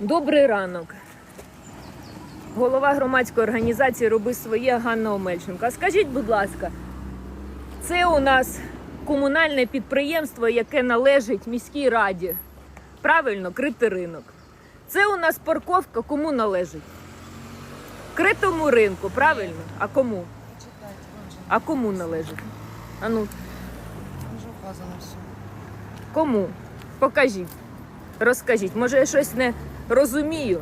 Добрий ранок. Голова громадської організації Роби своє Ганна Омельченко. А скажіть, будь ласка, це у нас комунальне підприємство, яке належить міській раді. Правильно, критий ринок. Це у нас парковка кому належить? Критому ринку, правильно? А кому? А кому належить? А ну, кому? Покажіть. Розкажіть. Може, я щось не розумію.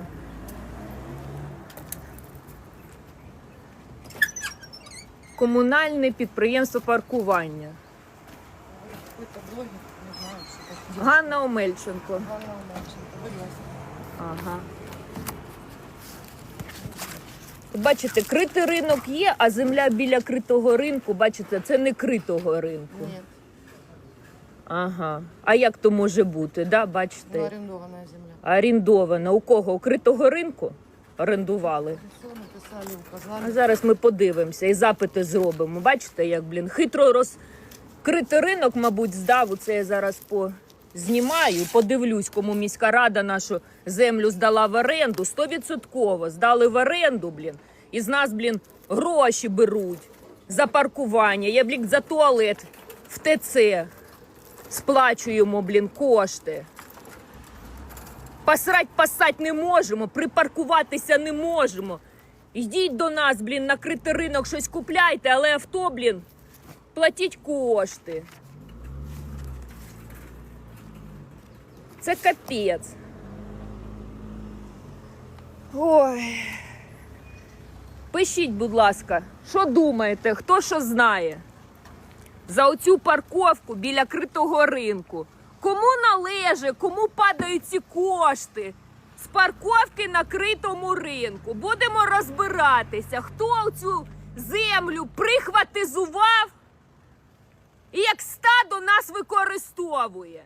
Комунальне підприємство паркування. Ганна Омельченко. Ага. Бачите, критий ринок є, а земля біля критого ринку, бачите, це не критого ринку. Нет, Ага. А як то може бути? Да? Бачите? ну, арендованная земля. Орендована. У кого? У критого ринку? Орендували. А зараз ми подивимося і запити зробимо. Бачите, як, блін, хитро розкритий ринок, мабуть, здав. Це я зараз по... знімаю, подивлюсь, кому міська рада нашу землю здала в оренду. Стовідсотково здали в оренду, блін. І з нас, блін, гроші беруть за паркування. Я, блін, за туалет в ТЦ сплачуємо, блін, кошти. Посрать пасать не можемо, припаркуватися не можемо. Йдіть до нас, блін, на критий ринок щось купляйте, але авто, блін, платіть кошти. Це капець. Ой. Пишіть, будь ласка, що думаєте, хто що знає? За оцю парковку біля критого ринку. Кому належить, кому падають ці кошти з парковки на критому ринку? Будемо розбиратися, хто цю землю прихватизував і як стадо нас використовує.